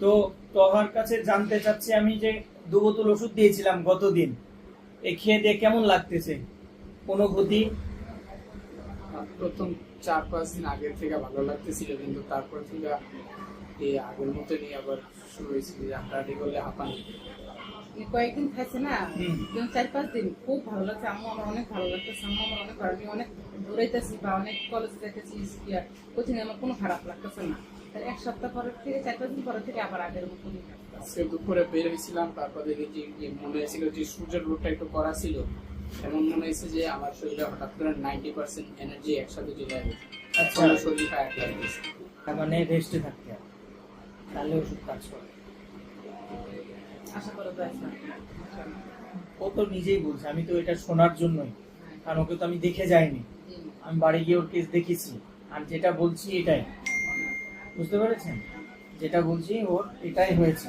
তো তোহার কাছে জানতে চাচ্ছি আমি যে দু বোতল ওষুধ দিয়েছিলাম গতদিন। এ খেয়ে দিয়ে কেমন লাগতেছে? অনুভূতি? প্রথম চার পাঁচ দিন আগের থেকে ভালো লাগতেছিল কিন্তু তারপর থেকে এই আগের মতনই আবার শুরু হয়েছিল যে হাঁটাহাঁটি করলে হাঁপানি। কয়েকদিন খাইছে না। চার পাঁচ দিন খুব ভালো লাগছে আম্মু আমার অনেক ভালো লাগতেছে আম্মু আমার অনেক ভালো আমি অনেক দৌড়াইতেছি বা অনেক কলেজে যাইতেছি কোচিং আমার কোনো খারাপ লাগতেছে না। এক সপ্তাহ পরের থেকে চার পাঁচ দিন পরের থেকে আবার আগের মতন আজকে দুপুরে বের হয়েছিলাম তারপর দেখি যে যে মনে হয়েছিল যে সূর্যের রোদটা একটু করা ছিল এমন মনে হয়েছে যে আমার শরীরে হঠাৎ করে নাইনটি পার্সেন্ট এনার্জি একসাথে চলে যাবে আচ্ছা। আমার শরীর টায়ার্ড লাগতেছে তার মানে রেস্টে থাকতে হবে। তাহলে ওষুধ কাজ করে। আশা করা যায় ও তো নিজেই বলছে আমি তো এটা শোনার জন্যই। কারণ ওকে তো আমি দেখে যাইনি। আমি বাড়ি গিয়ে ওর কেস দেখেছি আর যেটা বলছি এটাই। বুঝতে পেরেছেন? যেটা বলছি ওর এটাই হয়েছে।